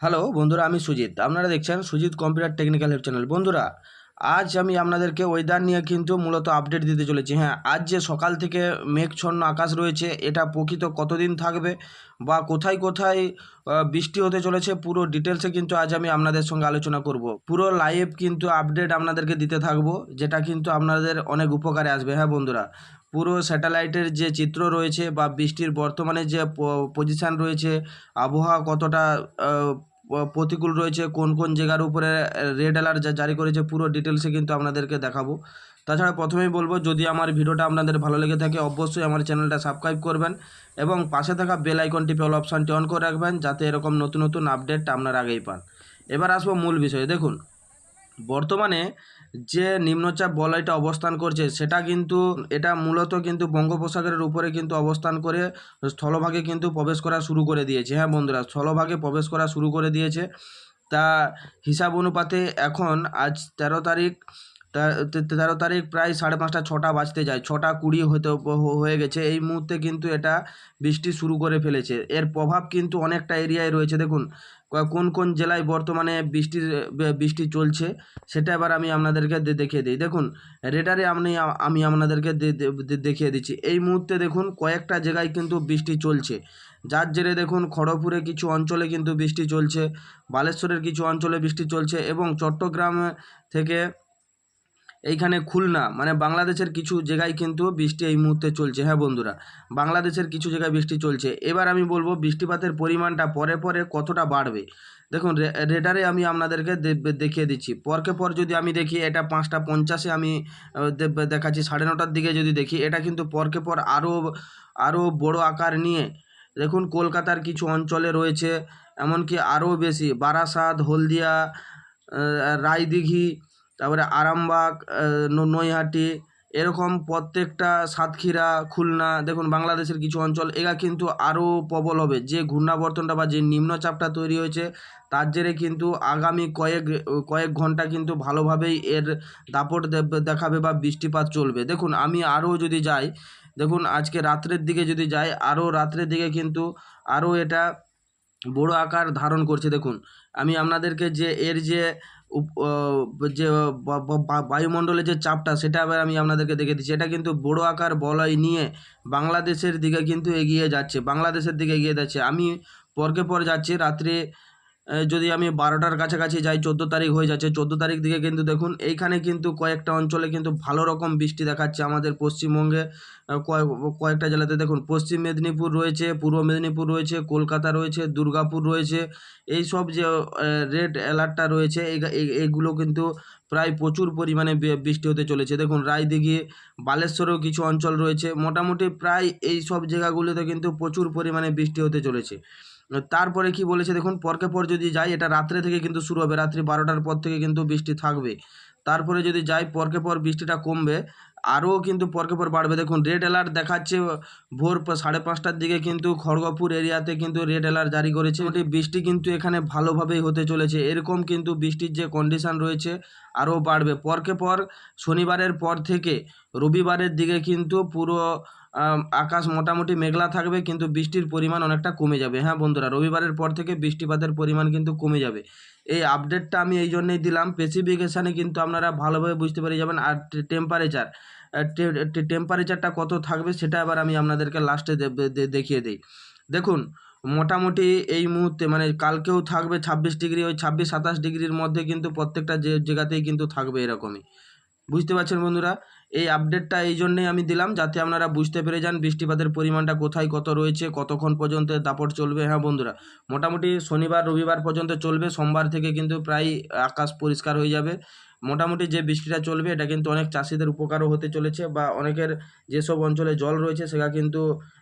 Hello, বন্ধুরা, আমি সুজিত। আপনারা দেখছেন Sujit computer technical help channel. বন্ধুরা, আজ আমি আপনাদেরকে ওয়েদার নিয়ে কিন্তু মূলত আপডেট দিতে চলেছি। হ্যাঁ আজ যে সকাল থেকে মেঘছন্ন আকাশ রয়েছে, এটা প্রকৃত কতদিন থাকবে বা কোথায় কোথায় বৃষ্টি হতে চলেছে, পুরো ডিটেলসে কিন্তু আজ আমি আপনাদের সঙ্গে আলোচনা করব। পুরো লাইভ কিন্তু আপডেট আপনাদেরকে দিতে থাকব, যেটা কিন্তু আপনাদের অনেক উপকারে আসবে। হ্যাঁ বন্ধুরা পুরো স্যাটেলাইটের যে চিত্র রয়েছে বা বৃষ্টির বর্তমানে যে পজিশান রয়েছে, আবহাওয়া কতটা প্রতিকূল রয়েছে, কোন কোন জায়গার উপরে রেড অ্যালার্ট জারি করেছে, পুরো ডিটেলসে কিন্তু আপনাদেরকে দেখাবো। তাছাড়া প্রথমেই বলব, যদি আমার ভিডিওটা আপনাদের ভালো লেগে থাকে, অবশ্যই আমার চ্যানেলটা সাবস্ক্রাইব করবেন এবং পাশে থাকা বেল আইকন টিপে অল অপশানটি অন করে রাখবেন, যাতে এরকম নতুন নতুন আপডেট আপনারা আগেই পান। এবার আসব মূল বিষয়ে। দেখুন বর্তমানে যে নিম্নচাপ বলয়টা অবস্থান করছে, সেটা কিন্তু, এটা মূলত কিন্তু বঙ্গোপসাগরের উপরে কিন্তু অবস্থান করে স্থলভাগে কিন্তু প্রবেশ করা শুরু করে দিয়েছে। হ্যাঁ বন্ধুরা, স্থলভাগে প্রবেশ করা শুরু করে দিয়েছে। তা হিসাব অনুপাতে এখন আজ তেরো তারিখ তেরো তারিখ প্রায় সাড়ে পাঁচটা, ছটা বাজতে যায়, ছটা কুড়ি হতে, হয়ে গেছে। এই মুহূর্তে কিন্তু এটা বৃষ্টি শুরু করে ফেলেছে। এর প্রভাব কিন্তু অনেকটা এরিয়ায় রয়েছে। দেখুন কোন কোন জেলায় বর্তমানে বৃষ্টির বৃষ্টি চলছে, সেটা এবার আমি আপনাদেরকে দেখিয়ে দিই। দেখুন, রেডারে আপনি, আমি আপনাদেরকে দেখিয়ে দিচ্ছি। এই মুহূর্তে দেখুন, কয়েকটা জায়গায় কিন্তু বৃষ্টি চলছে। যার জেরে দেখুন, খড়গপুরে কিছু অঞ্চলে কিন্তু বৃষ্টি চলছে, বালেশ্বরের কিছু অঞ্চলে বৃষ্টি চলছে এবং চট্টগ্রাম থেকে এইখানে খুলনা মানে বাংলাদেশের কিছু জায়গায় কিন্তু বৃষ্টি এই মুহূর্তে চলছে। হ্যাঁ বন্ধুরা, বাংলাদেশের কিছু জায়গায় বৃষ্টি চলছে। এবার আমি বলব বৃষ্টিপাতের পরিমাণটা পরে পরে কতটা বাড়বে। দেখুন রেডারে আমি আপনাদেরকে দেখিয়ে দিচ্ছি। পরকে পর যদি আমি দেখি এটা পাঁচটা পঞ্চাশে আমি দেখাচ্ছি। সাড়ে নটার দিকে যদি দেখি, এটা কিন্তু পরকে পর আরও আরও বড় আকার নিয়ে, দেখুন কলকাতার কিছু অঞ্চলে রয়েছে। এমনকি আরও বেশি, বারাসাত, হলদিয়া রায়দিঘি তারপরে আরামবাগ নৈহাটি, এরকম প্রত্যেকটা সাতক্ষীরা, খুলনা, দেখুন বাংলাদেশের কিছু অঞ্চল, এরা কিন্তু আরও প্রবল হবে। যে ঘূর্ণাবর্তনটা বা যে নিম্নচাপটা তৈরি হয়েছে, তার জেরে কিন্তু আগামী কয়েক কয়েক ঘণ্টা কিন্তু ভালোভাবেই এর দাপট দেখাবে বা বৃষ্টিপাত চলবে। দেখুন, আমি আরও যদি যাই, দেখুন আজকে রাত্রের দিকে যদি যাই, আরও রাত্রের দিকে কিন্তু আরও এটা বড় আকার ধারণ করছে। দেখুন, আমি আপনাদেরকে যে এর যে যে, বা- বা- বা- বায়ুমণ্ডলের যে চাপটা, সেটা আবার আমি আপনাদেরকে দেখে দিচ্ছি। এটা কিন্তু বড় আকার বলয় নিয়ে বাংলাদেশের দিকে কিন্তু এগিয়ে যাচ্ছে, বাংলাদেশের দিকে এগিয়ে যাচ্ছে। আমি পরকে পর যাচ্ছি, রাত্রে যদি আমি বারোটার কাছাকাছি যাই, চোদ্দ তারিখ হয়ে যাচ্ছে। চোদ্দ তারিখ দিকে কিন্তু দেখুন, এইখানে কিন্তু কয়েকটা অঞ্চলে কিন্তু ভালো রকম বৃষ্টি দেখাচ্ছে আমাদের পশ্চিমবঙ্গে। কয়েকটা জেলাতে দেখুন, পশ্চিম মেদিনীপুর রয়েছে, পূর্ব মেদিনীপুর রয়েছে, কলকাতা রয়েছে, দুর্গাপুর রয়েছে। এই সব যে রেড অ্যালার্টটা রয়েছে, এই- এই- এইগুলো কিন্তু প্রায় প্রচুর পরিমাণে বৃষ্টি হতে চলেছে। দেখুন, রায়দিঘি, বালেশ্বরেও কিছু অঞ্চল রয়েছে। মোটামুটি প্রায় এই সব জায়গাগুলোতে কিন্তু প্রচুর পরিমাণে বৃষ্টি হতে চলেছে। তারপরে কি বলেছে দেখুন, পরকে পর যদি যাই, এটা রাত্রে থেকে কিন্তু শুরু হবে। রাত্রি বারোটার পর থেকে কিন্তু বৃষ্টি থাকবে। তারপরে যদি যাই, পরকে পর বৃষ্টিটা কমবে আরও কিন্তু পরকে পর বাড়বে। দেখুন রেড অ্যালার্ট দেখাচ্ছে, ভোর সাড়ে পাঁচটার দিকে কিন্তু খড়গপুর এরিয়াতে কিন্তু রেড অ্যালার্ট জারি করেছে। ওটি বৃষ্টি কিন্তু এখানে ভালোভাবেই হতে চলেছে। এরকম কিন্তু বৃষ্টির যে কন্ডিশন রয়েছে, আরও বাড়বে। পরকে পর শনিবারের পর থেকে রবিবারের দিকে কিন্তু পুরো আকাশ মোটামুটি মেঘলা থাকবে, কিন্তু বৃষ্টির পরিমাণ অনেকটা কমে যাবে। হ্যাঁ বন্ধুরা, রবিবারের পর থেকে বৃষ্টিপাতের পরিমাণ কিন্তু কমে যাবে। এই আপডেটটা আমি এই জন্যেই দিলাম। স্পেসিফিকেশানে কিন্তু আপনারা ভালোভাবে বুঝতে পেরে যাবেন। আর টেম্পারেচার টেম্পারেচারটা কত থাকবে সেটা আবার আমি আপনাদেরকে লাস্টে দেখিয়ে দিই। দেখুন, মোটামুটি এই মুহূর্তে মানে কালকেও থাকবে ছাব্বিশ ডিগ্রি, ওই ছাব্বিশ সাতাশ ডিগ্রির মধ্যে কিন্তু প্রত্যেকটা যে, জায়গাতেই কিন্তু থাকবে এরকমই। বুঝতে পারছেন বন্ধুরা? এই আপডেটটা এই জন্যেই আমি দিলাম, যাতে আপনারা বুঝতে পেরে যান বৃষ্টিপাতের পরিমাণটা কোথায়, কত রয়েছে, কতক্ষণ পর্যন্ত দাপট চলবে। হ্যাঁ বন্ধুরা, মোটামুটি শনিবার, রবিবার পর্যন্ত চলবে, সোমবার থেকে কিন্তু প্রায় আকাশ পরিষ্কার হয়ে যাবে। মোটামুটি যে বৃষ্টিটা চলবে, এটা কিন্তু অনেক চাষিদের উপকারও হতে চলেছে বা অনেকের যেসব অঞ্চলে জল রয়েছে সেটা কিন্তু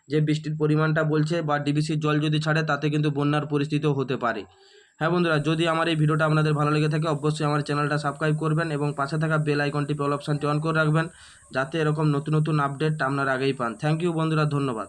যে বৃষ্টির পরিমাণটা বলছে বা ডিবিসির জল যদি ছাড়ে, তাতে কিন্তু বন্যার পরিস্থিতিও হতে পারে। হ্যাঁ বন্ধুরা, যদি আমার এই ভিডিওটা আপনাদের ভালো লেগে থাকে, অবশ্যই আমার চ্যানেলটা সাবস্ক্রাইব করবেন এবং পাশে থাকা বেল আইকনটি অল অপশানটি অন করে রাখবেন, যাতে এরকম নতুন নতুন আপডেট আপনারা আগেই পান। থ্যাংক ইউ বন্ধুরা, ধন্যবাদ।